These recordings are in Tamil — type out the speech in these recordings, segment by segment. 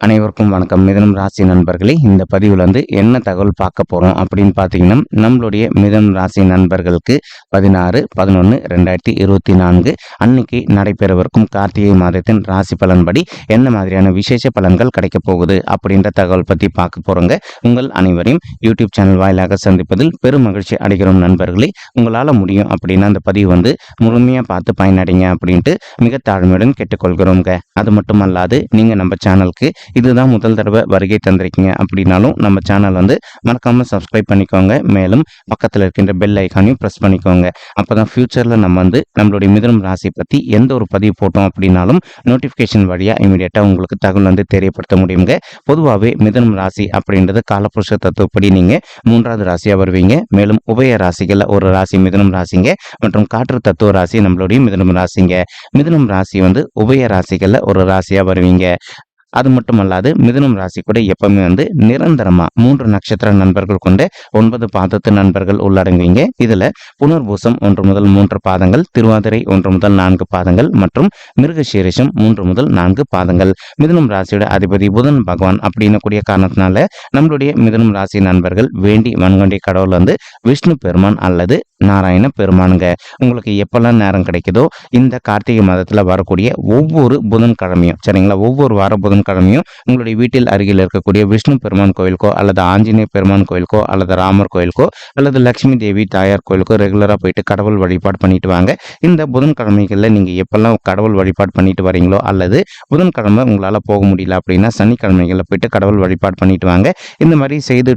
அனைவருக்கும் வணக்கம். மிதனம் ராசி நண்பர்களே இந்த பதிவில் வந்து என்ன தகவல் பார்க்க போகிறோம் அப்படின்னு பார்த்தீங்கன்னா நம்மளுடைய மிதனம் ராசி நண்பர்களுக்கு பதினாறு பதினொன்று ரெண்டாயிரத்தி இருபத்தி நான்கு அன்னைக்கு நடைபெறவிருக்கும் கார்த்திகை மாதத்தின் ராசி பலன்படி என்ன மாதிரியான விசேஷ பலன்கள் கிடைக்கப் போகுது அப்படின்ற தகவல் பற்றி பார்க்க போகிறோங்க உங்கள் அனைவரையும் யூடியூப் சேனல் வாயிலாக சந்திப்பதில் பெரும் மகிழ்ச்சி அடைகிறோம் நண்பர்களே. உங்களால் முடியும் அப்படின்னா அந்த பதிவு வந்து முழுமையாக பார்த்து பயனடைங்க அப்படின்ட்டு மிக தாழ்மையுடன் கேட்டுக்கொள்கிறோங்க அது மட்டும் அல்லாது நீங்கள் நம்ம சேனலுக்கு இதுதான் முதல் தடவை வருகை தந்திருக்கீங்க அப்படின்னாலும் நம்ம சேனல் வந்து மறக்காமல் சப்ஸ்கிரைப் பண்ணிக்கோங்க. மேலும் பக்கத்தில் இருக்கின்ற பெல் ஐக்கானையும் ப்ரெஸ் பண்ணிக்கோங்க. அப்போ தான் ஃப்யூச்சரில் நம்ம வந்து நம்மளுடைய மிதனம் ராசி பற்றி எந்த ஒரு பதிவு போட்டோம் அப்படின்னாலும் நோட்டிஃபிகேஷன் வழியாக இமீடியட்டாக உங்களுக்கு தகவல் வந்து தெரியப்படுத்த முடியுங்க. பொதுவாகவே மிதனம் ராசி அப்படின்றது காலப்புருஷ தத்துவப்படி நீங்கள் மூன்றாவது ராசியாக வருவீங்க. மேலும் உபய ராசிகளில் ஒரு ராசி மிதுனம் ராசிங்க மற்றும் காற்று தத்துவ ராசி நம்மளுடைய மிதனம் ராசிங்க. மிதனம் ராசி வந்து உபய ராசிகளில் ஒரு ராசியாக வருவீங்க. அது மட்டும் அல்லாது மிதுனம் ராசி கூட எப்பவுமே வந்து நிரந்தரமா மூன்று நட்சத்திர நண்பர்கள் கொண்ட ஒன்பது பாதத்து நண்பர்கள் உள்ளடங்குவீங்க. இதுல புனர்பூசம் ஒன்று முதல் மூன்று பாதங்கள் திருவாதிரை ஒன்று முதல் நான்கு பாதங்கள் மற்றும் மிருகசீரிஷம் மூன்று முதல் நான்கு பாதங்கள். மிதுனம் ராசியோட அதிபதி புதன் பகவான் அப்படின்னு கூடிய காரணத்தினால நம்மளுடைய மிதுனம் ராசி நண்பர்கள் வேண்டி வன்கொண்டி கடவுள் வந்து விஷ்ணு பெருமான் அல்லது நாராயண பெருமானுங்க. உங்களுக்கு எப்பெல்லாம் நேரம் கிடைக்குதோ இந்த கார்த்திகை மாதத்தில் வரக்கூடிய ஒவ்வொரு புதன்கிழமையும் சரிங்களா? ஒவ்வொரு வார புதன்கிழமையும் உங்களுடைய வீட்டில் அருகில் இருக்கக்கூடிய விஷ்ணு பெருமான் கோயிலுக்கோ அல்லது ஆஞ்சநேய பெருமான் கோயிலுக்கோ அல்லது ராமர் கோயிலுக்கோ அல்லது லக்ஷ்மி தேவி தாயார் கோயிலுக்கோ ரெகுலராக போயிட்டு கடவுள் வழிபாடு பண்ணிட்டு வாங்க. இந்த புதன்கிழமைகளில் நீங்கள் எப்பெல்லாம் கடவுள் வழிபாடு பண்ணிட்டு வரீங்களோ அல்லது புதன்கிழமை உங்களால் போக முடியல அப்படின்னா சனிக்கிழமைகளில் போயிட்டு கடவுள் வழிபாடு பண்ணிட்டு வாங்க. இந்த மாதிரி செய்து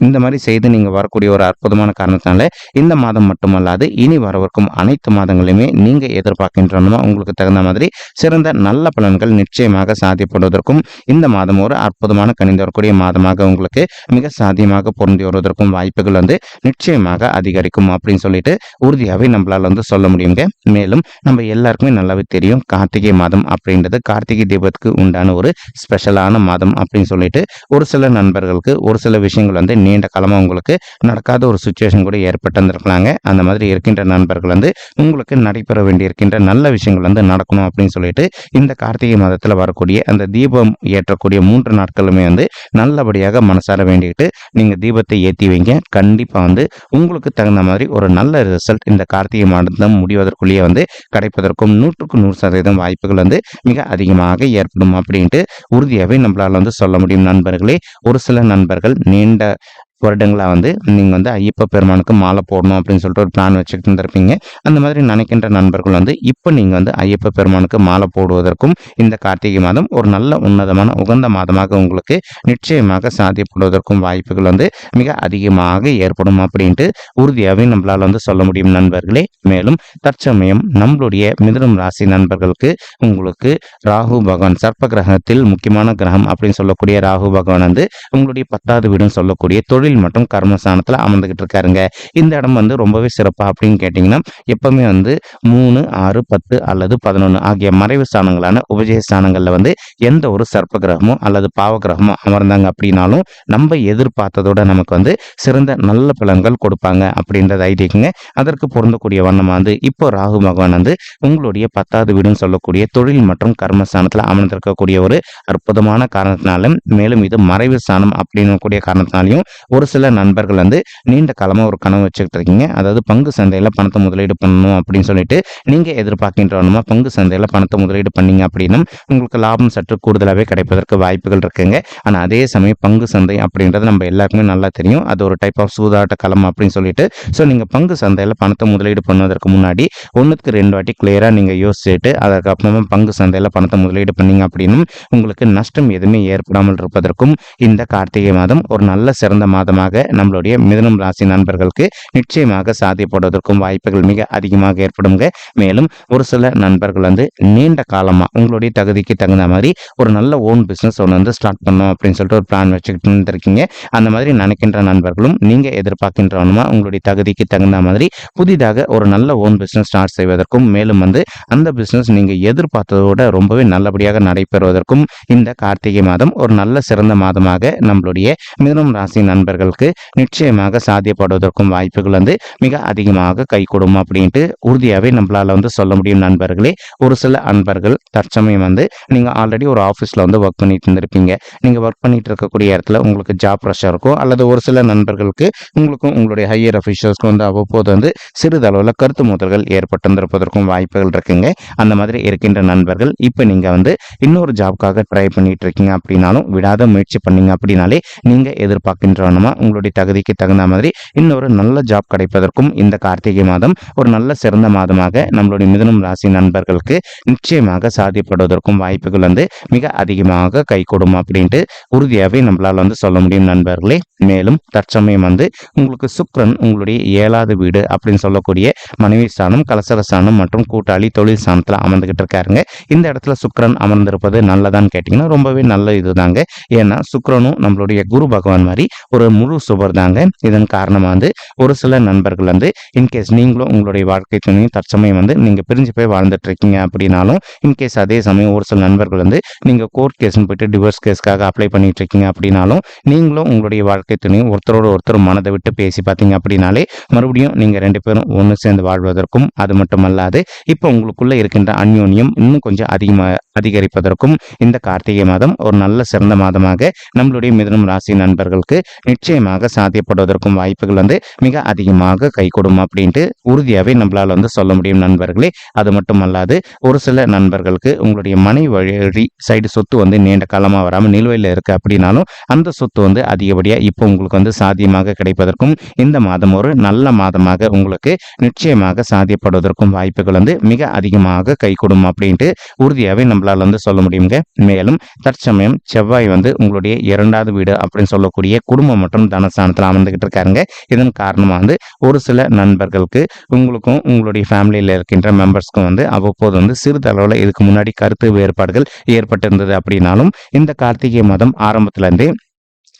இந்த மாதிரி செய்து நீங்கள் வரக்கூடிய ஒரு அற்புதமான காரணத்தினால இந்த மாதம் மட்டுமல்லாது இனி வரவிருக்கும் அனைத்து மாதங்களையுமே நீங்கள் எதிர்பார்க்கின்றனமோ உங்களுக்கு தகுந்த மாதிரி சிறந்த நல்ல பலன்கள் நிச்சயமாக சாத்தியப்படுவதற்கும் இந்த மாதம் ஒரு அற்புதமான கணிந்து வரக்கூடிய மாதமாக உங்களுக்கு மிக சாத்தியமாக பொருந்தி வருவதற்கும் வாய்ப்புகள் வந்து நிச்சயமாக அதிகரிக்கும் அப்படின்னு சொல்லிட்டு உறுதியாகவே நம்மளால் வந்து சொல்ல முடியுங்க. மேலும் நம்ம எல்லாருக்குமே நல்லாவே தெரியும் கார்த்திகை மாதம் அப்படின்றது கார்த்திகை தீபத்துக்கு உண்டான ஒரு ஸ்பெஷலான மாதம் அப்படின்னு சொல்லிட்டு ஒரு சில நண்பர்களுக்கு ஒரு சில விஷயங்கள் வந்து நீண்ட காலமாக உங்களுக்கு நடக்காத ஒரு சுச்சுவேஷன் கூட ஏற்பட்டிருந்திருக்கலாங்க. அந்த மாதிரி இருக்கின்ற நண்பர்கள் வந்து உங்களுக்கு நடைபெற வேண்டியிருக்கின்ற நல்ல விஷயங்கள் வந்து நடக்கணும் அப்படின்னு சொல்லிட்டு இந்த கார்த்திகை மாதத்தில் வரக்கூடிய அந்த தீபம் ஏற்றக்கூடிய மூன்று நாட்களுமே வந்து நல்லபடியாக மனசார வேண்டிக்கிட்டு நீங்கள் தீபத்தை ஏற்றி வைங்க. கண்டிப்பாக வந்து உங்களுக்கு தகுந்த மாதிரி ஒரு நல்ல ரிசல்ட் இந்த கார்த்திகை மாதம் முடிவதற்குள்ளேயே வந்து கிடைப்பதற்கும் நூற்றுக்கு நூறு சதவீதம் வாய்ப்புகள் வந்து மிக அதிகமாக ஏற்படும் அப்படின்ட்டு உறுதியாகவே நம்மளால் வந்து சொல்ல முடியும். நண்பர்களே ஒரு சில நண்பர்கள் நீண்ட and வருடங்களாக வந்து நீங்கள் வந்து ஐயப்ப பெருமானுக்கு மாலை போடணும் அப்படின்னு சொல்லிட்டு ஒரு பிளான் வச்சுக்கிட்டு இருந்திருப்பீங்க. அந்த மாதிரி நினைக்கின்ற நண்பர்கள் வந்து இப்போ நீங்கள் வந்து ஐயப்ப பெருமானுக்கு மாலை போடுவதற்கும் இந்த கார்த்திகை மாதம் ஒரு நல்ல உன்னதமான உகந்த மாதமாக உங்களுக்கு நிச்சயமாக சாத்தியப்படுவதற்கும் வாய்ப்புகள் வந்து மிக அதிகமாக ஏற்படும் அப்படின்ட்டு உறுதியாகவே நம்மளால் வந்து சொல்ல முடியும் நண்பர்களே. மேலும் தற்சமயம் நம்மளுடைய மிதனம் ராசி நண்பர்களுக்கு உங்களுக்கு ராகு பகவான் சர்ப்ப கிரகத்தில் முக்கியமான கிரகம் அப்படின்னு சொல்லக்கூடிய ராகு பகவான் வந்து உங்களுடைய பத்தாவது வீடும் சொல்லக்கூடிய தொழில் கோவில் மற்றும் கர்மஸ்தானத்தில் அமர்ந்துக்கிட்டு இருக்காருங்க இந்த இடம் வந்து ரொம்பவே சிறப்பாக அப்படின்னு கேட்டிங்கன்னா எப்பவுமே வந்து மூணு ஆறு பத்து அல்லது பதினொன்று ஆகிய மறைவு ஸ்தானங்களான உபஜய ஸ்தானங்களில் வந்து எந்த ஒரு சர்ப்ப கிரகமோ அல்லது பாவ கிரகமோ அமர்ந்தாங்க அப்படின்னாலும் நம்ம எதிர்பார்த்ததோட நமக்கு வந்து சிறந்த நல்ல பலன்கள் கொடுப்பாங்க அப்படின்றது ஐதீகங்க. அதற்கு பொருந்தக்கூடிய வண்ணமாக வந்து இப்போ ராகு பகவான் வந்து உங்களுடைய பத்தாவது வீடுன்னு சொல்லக்கூடிய தொழில் மற்றும் கர்மஸ்தானத்தில் அமர்ந்திருக்கக்கூடிய ஒரு அற்புதமான காரணத்தினாலும் மேலும் இது மறைவு ஸ்தானம் அப்படின்னு கூடிய காரணத்தினாலையும் ஒரு சில நண்பர்கள் வந்து நீண்ட காலமாக ஒரு கனவு வச்சுக்கிட்டு இருக்கீங்க. அதாவது பங்கு சந்தையில் பணத்தை முதலீடு பண்ணணும் அப்படின்னு சொல்லிட்டு நீங்கள் எதிர்பார்க்கின்றவனுமா பங்கு சந்தையில் பணத்தை முதலீடு பண்ணீங்க அப்படின்னா உங்களுக்கு லாபம் சற்று கூடுதலாகவே கிடைப்பதற்கு வாய்ப்புகள் இருக்குங்க. ஆனால் அதே சமயம் பங்கு சந்தை அப்படின்றது நம்ம எல்லாருக்குமே நல்லா தெரியும். அது ஒரு டைப் ஆஃப் சூதாட்ட களம் அப்படின்னு சொல்லிட்டு. ஸோ நீங்கள் பங்கு சந்தையில் பணத்தை முதலீடு பண்ணுவதற்கு முன்னாடி ஒன்றுக்கு ரெண்டு வாட்டி கிளியராக நீங்கள் யோசிச்சுட்டு அதுக்கப்புறமா பங்கு சந்தையில் பணத்தை முதலீடு பண்ணீங்க அப்படின்னும் உங்களுக்கு நஷ்டம் எதுவுமே ஏற்படாமல் இருப்பதற்கும் இந்த கார்த்திகை மாதம் ஒரு நல்ல சிறந்த மாதம் மாதமாக நம்மளுடைய மிதனம் ராசி நண்பர்களுக்கு நிச்சயமாக சாதிப்படுவதற்கும் வாய்ப்புகள் மிக அதிகமாக ஏற்படுங்க மேலும் ஒரு சில நண்பர்கள் வந்து நீண்ட காலமாக உங்களுடைய தகுதிக்கு தகுந்த மாதிரி ஒரு நல்ல ஓன் பிஸ்னஸ் ஒன்று வந்து ஸ்டார்ட் பண்ணும் அப்படின்னு சொல்லிட்டு ஒரு பிளான் வச்சுக்கிட்டு இருந்திருக்கீங்க. அந்த மாதிரி நினைக்கின்ற நண்பர்களும் நீங்கள் எதிர்பார்க்கின்றவனுமா உங்களுடைய தகுதிக்கு தகுந்த மாதிரி புதிதாக ஒரு நல்ல ஓன் பிஸ்னஸ் ஸ்டார்ட் செய்வதற்கும் மேலும் வந்து அந்த பிஸ்னஸ் நீங்கள் எதிர்பார்த்ததோட ரொம்பவே நல்லபடியாக நடைபெறுவதற்கும் இந்த கார்த்திகை மாதம் ஒரு நல்ல சிறந்த மாதமாக நம்மளுடைய மிதனம் ராசி நண்பர்கள் அவர்களுக்கு நிச்சயமாக சாத்தியப்படுவதற்கும் வாய்ப்புகள் வந்து மிக அதிகமாக கைகூடும் அப்படின்ட்டு உறுதியாகவே நம்மளால் வந்து சொல்ல முடியும் நண்பர்களே. ஒரு சில அன்பர்கள் தற்சமயம் வந்து நீங்கள் ஆல்ரெடி ஒரு ஆஃபீஸில் வந்து ஒர்க் பண்ணிட்டு இருந்திருப்பீங்க. நீங்கள் ஒர்க் பண்ணிட்டு இருக்கக்கூடிய இடத்துல உங்களுக்கு ஜாப் ப்ரெஷர் இருக்கும் அல்லது ஒரு சில நண்பர்களுக்கு உங்களுக்கும் உங்களுடைய ஹையர் அஃபிஷியல்ஸ்க்கும் வந்து அவ்வப்போது வந்து சிறிதளவில் கருத்து மோதல்கள் ஏற்பட்டிருந்திருப்பதற்கும் வாய்ப்புகள் இருக்குங்க. அந்த மாதிரி இருக்கின்ற நண்பர்கள் இப்போ நீங்கள் வந்து இன்னொரு ஜாப்க்காக ட்ரை பண்ணிட்டு இருக்கீங்க அப்படின்னாலும் விடாத முயற்சி பண்ணீங்க அப்படின்னாலே நீங்கள் எதிர்பார்க்கின்றவனமா உங்களுடைய தகுதிக்கு தகுந்த மாதிரி இன்னொரு நல்ல ஜாப் கிடைப்பதற்கும் இந்த கார்த்திகை மாதம் ஒரு நல்ல சிறந்த மாதமாக நம்மளுடைய மிதுனம் ராசி நண்பர்களுக்கு நிச்சயமாக சாதிப்படுவதற்கும் வாய்ப்புகள் வந்து மிக அதிகமாக கைகூடும் அப்படின்ட்டு உறுதியாகவே நம்மளால் வந்து சொல்ல முடியும் நண்பர்களே. மேலும் தற்சமயம் வந்து உங்களுக்கு சுக்ரன் உங்களுடைய ஏழாவது வீடு அப்படின்னு சொல்லக்கூடிய மனைவி ஸ்தானம் கலசர ஸ்தானம் மற்றும் கூட்டாளி தொழில் ஸ்தானத்தில் அமர்ந்துகிட்டு இருக்காருங்க. இந்த இடத்துல சுக்ரன் அமர்ந்திருப்பது நல்லதான்னு கேட்டிங்கன்னா ரொம்பவே நல்ல இதுதாங்க. ஏன்னா சுக்ரனும் நம்மளுடைய குரு பகவான் மாதிரி ஒரு முழு சுவர் தாங்க. இதன் காரணமாக வந்து ஒரு சில நண்பர்கள் வந்து இன்கேஸ் நீங்களும் உங்களுடைய வாழ்க்கை துணையும் தற்சமயம் வந்து நீங்கள் பிரிஞ்சு போய் வாழ்ந்துட்டு இருக்கீங்க அப்படின்னாலும் இன்கேஸ் அதே சமயம் ஒரு சில நண்பர்கள் வந்து நீங்கள் கோர்ட் கேஸ்னு போயிட்டு டிவோர்ஸ் கேஸ்க்காக அப்ளை பண்ணிட்டு இருக்கீங்க அப்படின்னாலும் நீங்களும் உங்களுடைய வாழ்க்கை துணையும் ஒருத்தரோட ஒருத்தர் மனதை விட்டு பேசி பார்த்தீங்க அப்படின்னாலே மறுபடியும் நீங்கள் ரெண்டு பேரும் ஒன்று சேர்ந்து வாழ்வதற்கும் அது மட்டுமல்லாது இப்போ உங்களுக்குள்ளே இருக்கின்ற அந்யோன்யம் இன்னும் கொஞ்சம் அதிகமாக அதிகரிப்பதற்கும் இந்த கார்த்திகை மாதம் ஒரு நல்ல சிறந்த மாதமாக நம்மளுடைய மிதனம் ராசி நண்பர்களுக்கு நிச்சயமாக சாத்தியப்படுவதற்கும் வாய்ப்புகள் வந்து மிக அதிகமாக கைகூடும் அப்படின்ட்டு உறுதியாகவே நம்மளால் வந்து சொல்ல முடியும் நண்பர்களே. அது மட்டும் அல்லாது ஒரு சில நண்பர்களுக்கு உங்களுடைய மனை வழி சைடு சொத்து வந்து நீண்ட காலமாக வராமல் நிலுவையில் இருக்குது அப்படின்னாலும் அந்த சொத்து வந்து அதிகப்படியாக இப்போ உங்களுக்கு வந்து சாத்தியமாக கிடைப்பதற்கும் இந்த மாதம் ஒரு நல்ல மாதமாக உங்களுக்கு நிச்சயமாக சாத்தியப்படுவதற்கும் வாய்ப்புகள் வந்து மிக அதிகமாக கைகூடும் அப்படின்ட்டு உறுதியாகவே நம்மளால் வந்து சொல்ல முடியுங்க. மேலும் தற்சமயம் செவ்வாய் வந்து உங்களுடைய இரண்டாவது வீடு அப்படின்னு சொல்லக்கூடிய குடும்பம் மற்றும் தனஸ்தானத்தில் அமர்ந்துகிட்டு இருக்காருங்க. இதன் காரணமாக வந்து ஒரு சில நண்பர்களுக்கு உங்களுக்கும் உங்களுடைய ஃபேமிலியில் இருக்கின்ற மெம்பர்ஸ்க்கும் வந்து அவ்வப்போது வந்து சிறிதளவில் இதுக்கு முன்னாடி கருத்து வேறுபாடுகள் ஏற்பட்டிருந்தது அப்படின்னாலும் இந்த கார்த்திகை மாதம் ஆரம்பத்துலேருந்தே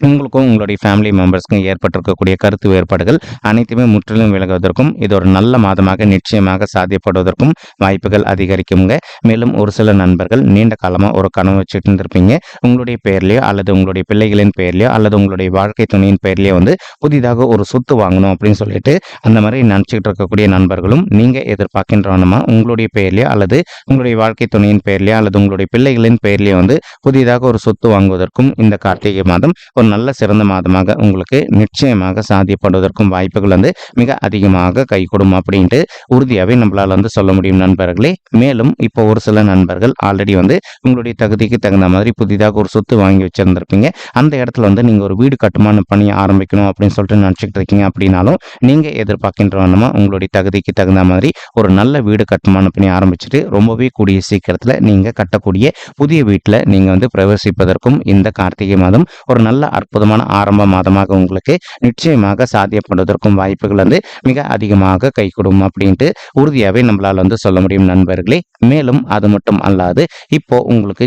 உங்களுக்கும் உங்களுடைய ஃபேமிலி மெம்பர்ஸ்க்கும் ஏற்பட்டிருக்கக்கூடிய கருத்து வேறுபாடுகள் அனைத்துமே முற்றிலும் விலகுவதற்கும் இது ஒரு நல்ல மாதமாக நிச்சயமாக சாத்தியப்படுவதற்கும் வாய்ப்புகள் அதிகரிக்குங்க. மேலும் ஒரு சில நண்பர்கள் நீண்ட காலமாக ஒரு கனவு வச்சுட்டு இருந்திருப்பீங்க. உங்களுடைய பெயர்லையோ அல்லது உங்களுடைய பிள்ளைகளின் பெயர்லையோ அல்லது உங்களுடைய வாழ்க்கை துணையின் பெயர்லையோ வந்து புதிதாக ஒரு சொத்து வாங்கணும் அப்படின்னு சொல்லிட்டு அந்த மாதிரி நினச்சிக்கிட்டு இருக்கக்கூடிய நண்பர்களும் நீங்கள் எதிர்பார்க்கின்றவனமா உங்களுடைய பெயர்லையோ அல்லது உங்களுடைய வாழ்க்கை துணையின் பெயர்லையோ அல்லது உங்களுடைய பிள்ளைகளின் பெயர்லையோ வந்து புதிதாக ஒரு சொத்து வாங்குவதற்கும் இந்த கார்த்திகை மாதம் ஒரு நல்ல சிறந்த மாதமாக உங்களுக்கு நிச்சயமாக சாத்தியப்படுவதற்கும் வாய்ப்புகள் வந்து மிக அதிகமாக கைகூடும் அப்படின்ட்டு உறுதியாகவே நம்மளால் வந்து சொல்ல முடியும் நண்பர்களே. மேலும் இப்போ ஒரு சில நண்பர்கள் ஆல்ரெடி வந்து உங்களுடைய தகுதிக்கு தகுந்த மாதிரி புதிதாக ஒரு சொத்து வாங்கி வச்சிருந்திருப்பீங்க. அந்த இடத்துல வந்து நீங்கள் ஒரு வீடு கட்டுமான பணி ஆரம்பிக்கணும் அப்படின்னு சொல்லிட்டு நினச்சிக்கிட்டு இருக்கீங்க அப்படின்னாலும் நீங்கள் எதிர்பார்க்கின்றவனமா உங்களுடைய தகுதிக்கு தகுந்த மாதிரி ஒரு நல்ல வீடு கட்டுமான பணி ஆரம்பிச்சுட்டு ரொம்பவே கூடிய சீக்கிரத்தில் நீங்கள் கட்டக்கூடிய புதிய வீட்டில் நீங்கள் வந்து பிரவேசிப்பதற்கும் இந்த கார்த்திகை மாதம் ஒரு நல்ல அற்புதமான ஆரம்ப மாதமாக உங்களுக்கு நிச்சயமாக சாத்தியப்படுவதற்கும் வாய்ப்புகள் வந்து மிக அதிகமாக கைகூடும் அப்படின்ட்டு உறுதியாகவே நம்மளால் வந்து சொல்ல முடியும் நண்பர்களே. மேலும் அது மட்டும் அல்லாது இப்போ உங்களுக்கு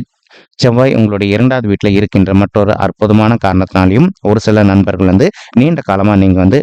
செவ்வாய் உங்களுடைய இரண்டாவது வீட்டில் இருக்கின்ற மற்றொரு அற்புதமான காரணத்தினாலையும் ஒரு சில நண்பர்கள் வந்து நீண்ட காலமாக நீங்கள் வந்து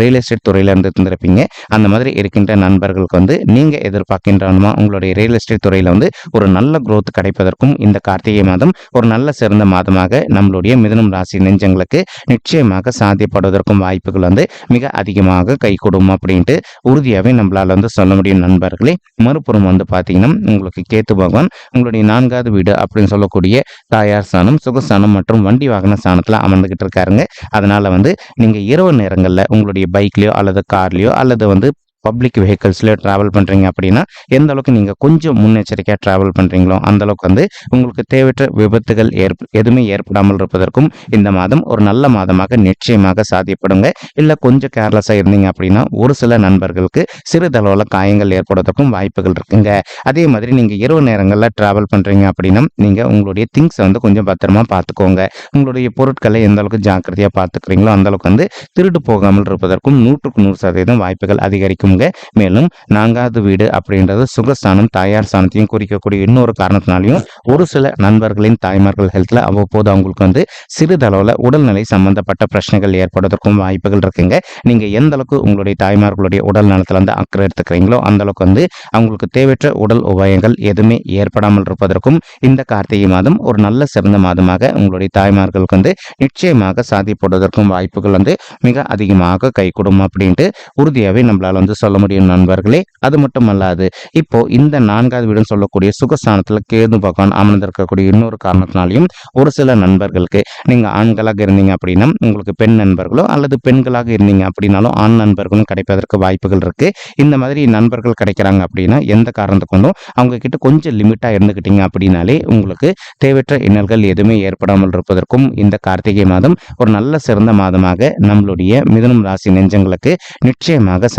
ரியல் எஸ்டேட் துறையில் இருந்து இருந்திருப்பீங்க அந்த மாதிரி இருக்கின்ற நண்பர்களுக்கு வந்து நீங்கள் எதிர்பார்க்கின்றனுமா உங்களுடைய ரியல் எஸ்டேட் துறையில் வந்து ஒரு நல்ல குரோத் கிடைப்பதற்கும் இந்த கார்த்திகை மாதம் ஒரு நல்ல சிறந்த மாதமாக நம்மளுடைய மிதனம் ராசி நெஞ்சங்களுக்கு நிச்சயமாக சாத்தியப்படுவதற்கும் வாய்ப்புகள் வந்து மிக அதிகமாக கைகூடும் அப்படின்ட்டு உறுதியாகவே நம்மளால் வந்து சொல்ல முடியும் நண்பர்களே. மறுபுறம் வந்து பார்த்தீங்கன்னா உங்களுக்கு கேத்து பகவான் உங்களுடைய நான்காவது வீடு அப்படின்னு சொல்ல சொல்லக்கூடிய தாயார் ஸ்தானம் சுகஸ்தானம் மற்றும் வண்டி வாகன ஸ்தானத்தில் அமர்ந்துகிட்டு இருக்காருங்க. அதனால வந்து நீங்கள் இரவு நேரங்களில் உங்களுடைய பைக்லேயோ அல்லது கார்லேயோ அல்லது வந்து பப்ளிக் வெஹிக்கிள்ஸ்லேயோ ட்ராவல் பண்ணுறீங்க அப்படின்னா எந்த அளவுக்கு நீங்கள் கொஞ்சம் முன்னெச்சரிக்கையாக ட்ராவல் பண்ணுறீங்களோ அந்த அளவுக்கு வந்து உங்களுக்கு தேவையற்ற விபத்துகள் ஏற்ப எதுவுமே ஏற்படாமல் இருப்பதற்கும் இந்த மாதம் ஒரு நல்ல மாதமாக நிச்சயமாக சாத்தியப்படுங்க. இல்லை கொஞ்சம் கேர்லெஸ்ஸாக இருந்தீங்க அப்படின்னா ஒரு சில நண்பர்களுக்கு சிறிதளவில் காயங்கள் ஏற்படுவதற்கும் வாய்ப்புகள் இருக்குங்க. அதே மாதிரி நீங்கள் இரவு நேரங்களில் ட்ராவல் பண்ணுறீங்க அப்படின்னா நீங்கள் உங்களுடைய திங்ஸை வந்து கொஞ்சம் பத்திரமா பார்த்துக்கோங்க உங்களுடைய பொருட்களை எந்த அளவுக்கு ஜாக்கிரதையாக பார்த்துக்கிறீங்களோ அந்த அளவுக்கு வந்து திருடு போகாமல் இருப்பதற்கும் நூற்றுக்கு நூறு சதவீதம் வாய்ப்புகள் அதிகரிக்கும். இருக்குங்க மேலும் நான்காவது வீடு அப்படின்றது சுகஸ்தானம் தாயார் ஸ்தானத்தையும் குறிக்கக்கூடிய இன்னொரு காரணத்தினாலையும் ஒரு சில நண்பர்களின் தாய்மார்கள் ஹெல்த்ல அவ்வப்போது அவங்களுக்கு வந்து சிறிதளவில் உடல்நிலை சம்பந்தப்பட்ட பிரச்சனைகள் ஏற்படுவதற்கும் வாய்ப்புகள் இருக்குங்க. நீங்க எந்த அளவுக்கு உங்களுடைய தாய்மார்களுடைய உடல் நலத்துல வந்து அக்கறை எடுத்துக்கிறீங்களோ அந்த அளவுக்கு வந்து அவங்களுக்கு தேவையற்ற உடல் உபாயங்கள் எதுவுமே ஏற்படாமல் இருப்பதற்கும் இந்த கார்த்திகை மாதம் ஒரு நல்ல சிறந்த மாதமாக உங்களுடைய தாய்மார்களுக்கு வந்து நிச்சயமாக சாதிப்படுவதற்கும் வாய்ப்புகள் வந்து மிக அதிகமாக கைகூடும் அப்படின்ட்டு உறுதியாகவே நம்மளால வந்து சொல்ல முடியும் நண்பர்களே. அது மட்டும் அல்லாது இப்போ இந்த நான்காவது வீடுன்னு சொல்லக்கூடிய சுகஸ்தானத்துல கேது பகவான் அமர்ந்திருக்கக்கூடிய இன்னொரு காரணத்தினாலையும் ஒரு சில நண்பர்களுக்கு நீங்க ஆண்களாக இருந்தீங்க அப்படின்னா உங்களுக்கு பெண் நண்பர்களோ அல்லது பெண்களாக இருந்தீங்க அப்படின்னாலும் ஆண் நண்பர்களும் கிடைப்பதற்கு வாய்ப்புகள் இருக்கு. இந்த மாதிரி நண்பர்கள் கிடைக்கிறாங்க அப்படின்னா எந்த காரணத்தை கொண்டும் அவங்க கிட்ட கொஞ்சம் லிமிட்டா இருந்துக்கிட்டீங்க அப்படின்னாலே உங்களுக்கு தேவையற்ற இன்னல்கள் எதுவுமே ஏற்படாமல் இருப்பதற்கும் இந்த கார்த்திகை மாதம் ஒரு நல்ல சிறந்த மாதமாக நம்மளுடைய மிதனம் ராசி நெஞ்சங்களுக்கு நிச்சயமாக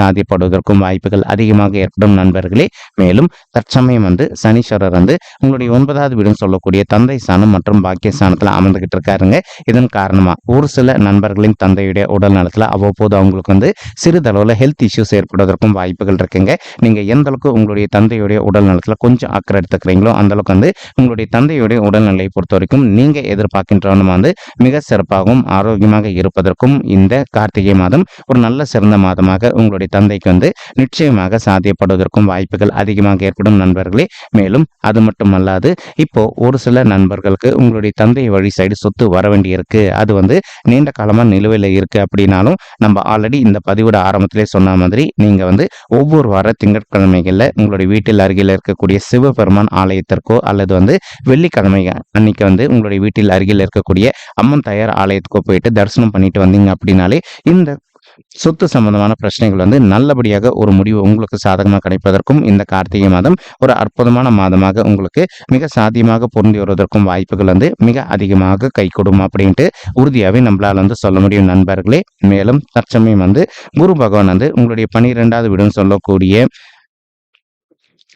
சாதிப்படுவதற்கும் வாய்ப்புகள் அதிகமாக ஏற்படும் நண்பர்களே. மேலும் தற்சமயம் வந்து சனீஸ்வரர் வந்து உங்களுடைய ஒன்பதாவது வீடும் சொல்லக்கூடிய தந்தை ஸ்தானம் மற்றும் பாக்கிய ஸ்தானத்தில் அமர்ந்துகிட்டு இருக்காருங்க. இதன் காரணமா ஒரு சில நண்பர்களின் தந்தையுடைய உடல் நலத்துல அவ்வப்போது அவங்களுக்கு வந்து சிறிதளவுல ஹெல்த் இஷ்யூஸ் ஏற்படுவதற்கும் வாய்ப்புகள் இருக்குங்க. நீங்க எந்த அளவுக்கு உங்களுடைய தந்தையுடைய உடல் நலத்துல கொஞ்சம் அக்கறை எடுத்துக்கிறீங்களோ அந்த அளவுக்கு வந்து உங்களுடைய தந்தையுடைய உடல்நிலையை பொறுத்த வரைக்கும் நீங்க எதிர்பார்க்கின்றவனும் வந்து மிக சிறப்பாகவும் ஆரோக்கியமாக இருப்பதற்கும் இந்த கார்த்திகை மாதம் ஒரு நல்ல சிறந்த மாதமாக உங்களுடைய தந்தைக்கு வந்து நிச்சயமாக சாத்தியப்படுவதற்கும் வாய்ப்புகள் அதிகமாக ஏற்படும் நண்பர்களே. மேலும் அது மட்டும் அல்லாது இப்போ ஒரு சில நண்பர்களுக்கு உங்களுடைய தந்தை வழி சைடு சொத்து வர வேண்டியிருக்கு. அது வந்து நீண்ட காலமாக நிலுவையில் இருக்கு அப்படின்னாலும் நம்ம ஆல்ரெடி இந்த பதிவோட ஆரம்பத்திலே சொன்ன மாதிரி நீங்க வந்து ஒவ்வொரு வார திங்கட்கிழமைகளில் உங்களுடைய வீட்டில் அருகில் இருக்கக்கூடிய சிவபெருமான் ஆலயத்திற்கோ அல்லது வந்து வெள்ளிக்கிழமை அன்னைக்கு வந்து உங்களுடைய வீட்டில் அருகில் இருக்கக்கூடிய அம்மன் தயார் ஆலயத்துக்கோ போயிட்டு தரிசனம் பண்ணிட்டு வந்தீங்க அப்படின்னாலே இந்த சொத்து சம்பந்தமான பிரச்சனைகள் வந்து நல்லபடியாக ஒரு முடிவு உங்களுக்கு சாதகமாக கிடைப்பதற்கும் இந்த கார்த்திகை மாதம் ஒரு அற்புதமான மாதமாக உங்களுக்கு மிக சாத்தியமாக பொருந்தி வருவதற்கும் வாய்ப்புகள் வந்து மிக அதிகமாக கை அப்படின்ட்டு உறுதியாகவே நம்மளால் வந்து சொல்ல முடியும் நண்பர்களே. மேலும் தற்சமயம் வந்து குரு பகவான் வந்து உங்களுடைய பனிரெண்டாவது வீடுன்னு சொல்லக்கூடிய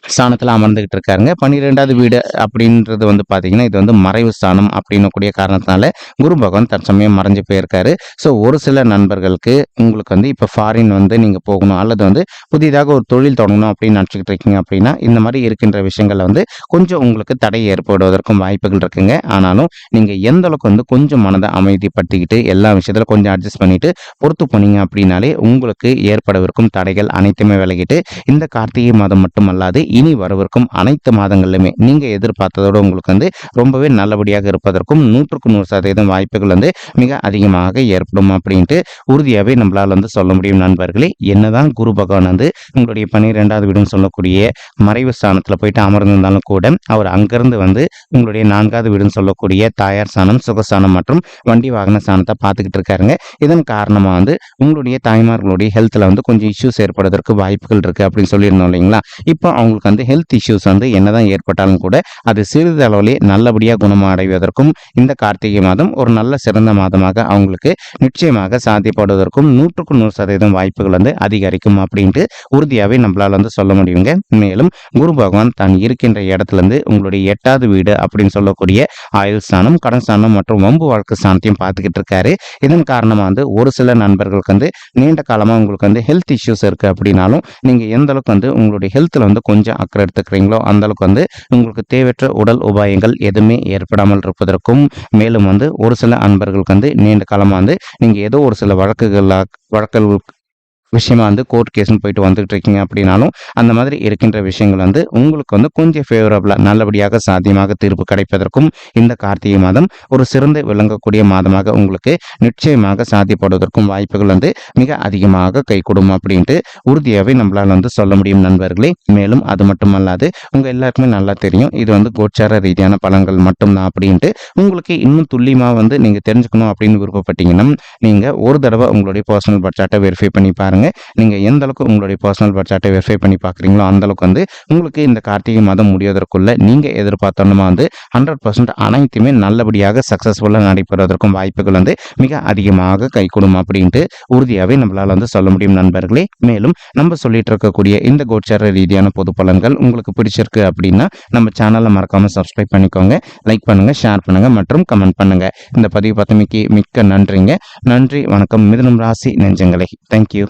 ஸ்தானத்தில் அமர்ந்துகிட்டு இருக்காருங்க. பன்னிரெண்டாவது வீடு அப்படின்றது வந்து பார்த்தீங்கன்னா இது வந்து மறைவு ஸ்தானம் அப்படின்னு கூடிய காரணத்தினால குரு பகவான் தற்சமயம் மறைஞ்சு போயிருக்காரு. ஸோ ஒரு சில நண்பர்களுக்கு உங்களுக்கு வந்து இப்போ ஃபாரின் வந்து நீங்கள் போகணும் அல்லது வந்து புதிதாக ஒரு தொழில் தொடங்கணும் அப்படின்னு நினச்சிக்கிட்டு இருக்கீங்க அப்படின்னா இந்த மாதிரி இருக்கின்ற விஷயங்களில் வந்து கொஞ்சம் உங்களுக்கு தடை ஏற்படுவதற்கும் வாய்ப்புகள் இருக்குங்க. ஆனாலும் நீங்கள் எந்த அளவுக்கு வந்து கொஞ்சம் மனதை அமைதிப்படுத்திக்கிட்டு எல்லா விஷயத்தில் கொஞ்சம் அட்ஜஸ்ட் பண்ணிட்டு பொறுத்து போனீங்க அப்படின்னாலே உங்களுக்கு ஏற்படவிருக்கும் தடைகள் அனைத்துமே விலகிட்டு இந்த கார்த்திகை மாதம் மட்டுமல்லாது இனி வரவிருக்கும் அனைத்து மாதங்களிலுமே நீங்கள் எதிர்பார்த்ததோட உங்களுக்கு வந்து ரொம்பவே நல்லபடியாக இருப்பதற்கும் நூற்றுக்கு நூறு சதவீதம் வாய்ப்புகள் வந்து மிக அதிகமாக ஏற்படும் அப்படின்ட்டு உறுதியாகவே நம்மளால் வந்து சொல்ல முடியும் நண்பர்களே. என்னதான் குரு பகவான் வந்து உங்களுடைய பன்னிரெண்டாவது வீடுன்னு சொல்லக்கூடிய மறைவு ஸ்தானத்தில் போயிட்டு அமர்ந்திருந்தாலும் கூட அவர் அங்கிருந்து வந்து உங்களுடைய நான்காவது வீடுன்னு சொல்லக்கூடிய தாயார் ஸ்தானம் சுகஸ்தானம் மற்றும் வண்டி வாகன ஸ்தானத்தை பார்த்துக்கிட்டு இருக்காருங்க. இதன் காரணமாக வந்து உங்களுடைய தாய்மார்களுடைய ஹெல்த்தில் வந்து கொஞ்சம் இஷ்யூஸ் ஏற்படுவதற்கு வாய்ப்புகள் இருக்குது அப்படின்னு சொல்லியிருந்தோம் இல்லைங்களா? இப்போ அவங்களுக்கு வந்து ஹெல்த் இஷ்யூஸ் வந்து என்னதான் ஏற்பட்டாலும் கூட அது சிறிது அளவிலே நல்லபடியாக குணமடைவதற்கும் இந்த கார்த்திகை மாதம் ஒரு நல்ல சிறந்த மாதமாக அவங்களுக்கு நிச்சயமாக சாத்தியப்படுவதற்கும் நூற்றுக்கு நூறு சதவீதம் வாய்ப்புகள் வந்து அதிகரிக்கும் அப்படின்ட்டு உறுதியாகவே நம்மளால் வந்து சொல்ல முடியுங்க. மேலும் குரு பகவான் தான் இருக்கின்ற இடத்துல இருந்து உங்களுடைய எட்டாவது வீடு அப்படின்னு சொல்லக்கூடிய ஆயுள் ஸ்தானம் கடன் ஸ்தானம் மற்றும் வம்பு வாழ்க்கை ஸ்தானத்தையும் பார்த்துக்கிட்டு இருக்காரு. இதன் காரணமாக வந்து ஒரு சில நண்பர்களுக்கு வந்து நீண்ட காலமாக உங்களுக்கு வந்து ஹெல்த் இஷ்யூஸ் இருக்குது அப்படின்னாலும் நீங்கள் எந்த அளவுக்கு வந்து உங்களுடைய ஹெல்த்தில் வந்து கொஞ்சம் அக்கறை எடுத்துக்கிறீங்களோ அந்த அளவுக்கு வந்து உங்களுக்கு தேவையற்ற உடல் உபாயங்கள் எதுவுமே ஏற்படாமல் இருப்பதற்கும் மேலும் வந்து ஒரு சில அன்பர்களுக்கு வந்து நீண்ட காலமாக வந்து நீங்கள் ஏதோ ஒரு சில வழக்குகளாக வழக்குகள் விஷயமா வந்து கோர்ட் கேஸ்னு போயிட்டு வந்துட்டு இருக்கீங்க அப்படின்னாலும் அந்த மாதிரி இருக்கின்ற விஷயங்கள் வந்து உங்களுக்கு வந்து கொஞ்சம் ஃபேவரபிளாக நல்லபடியாக சாத்தியமாக தீர்ப்பு கிடைப்பதற்கும் இந்த கார்த்திகை மாதம் ஒரு சிறந்து விளங்கக்கூடிய மாதமாக உங்களுக்கு நிச்சயமாக சாத்தியப்படுவதற்கும் வாய்ப்புகள் வந்து மிக அதிகமாக கைகூடும் அப்படின்ட்டு உறுதியாகவே நம்மளால் வந்து சொல்ல முடியும் நண்பர்களே. மேலும் அது மட்டுமல்லாது உங்கள் எல்லாருக்குமே நல்லா தெரியும். இது வந்து கோச்சார ரீதியான பலன்கள் மட்டும்தான் அப்படின்ட்டு உங்களுக்கு இன்னும் துல்லியமாக வந்து நீங்கள் தெரிஞ்சுக்கணும் அப்படின்னு விருப்பப்பட்டீங்கன்னா நீங்கள் ஒரு தடவை உங்களுடைய பர்சனல் பட்ஜெட்டை வெரிஃபை பண்ணி பாருங்கள் பாருங்கள் நீங்கள் எந்த அளவுக்கு உங்களுடைய பர்சனல் பட்ஜெட்டை வெரிஃபை பண்ணி பார்க்குறீங்களோ அந்த அளவுக்கு வந்து உங்களுக்கு இந்த கார்த்திகை மாதம் முடிவதற்குள்ள நீங்கள் எதிர்பார்த்தோன்னா வந்து ஹண்ட்ரட் பர்சன்ட் அனைத்துமே நல்லபடியாக சக்ஸஸ்ஃபுல்லாக நடைபெறுவதற்கும் வாய்ப்புகள் வந்து மிக அதிகமாக கைகூடும் அப்படின்ட்டு உறுதியாகவே நம்மளால் வந்து சொல்ல முடியும் நண்பர்களே. மேலும் நம்ம சொல்லிட்டு இருக்கக்கூடிய இந்த கோச்சார ரீதியான பொது பலன்கள் உங்களுக்கு பிடிச்சிருக்கு அப்படின்னா நம்ம சேனலை மறக்காமல் சப்ஸ்கிரைப் பண்ணிக்கோங்க. லைக் பண்ணுங்கள் ஷேர் பண்ணுங்கள் மற்றும் கமெண்ட் பண்ணுங்கள் இந்த பதிவு பத்தமைக்கு மிக்க நன்றிங்க. நன்றி வணக்கம். மிதனம் ராசி நெஞ்சங்களை. தேங்க்யூ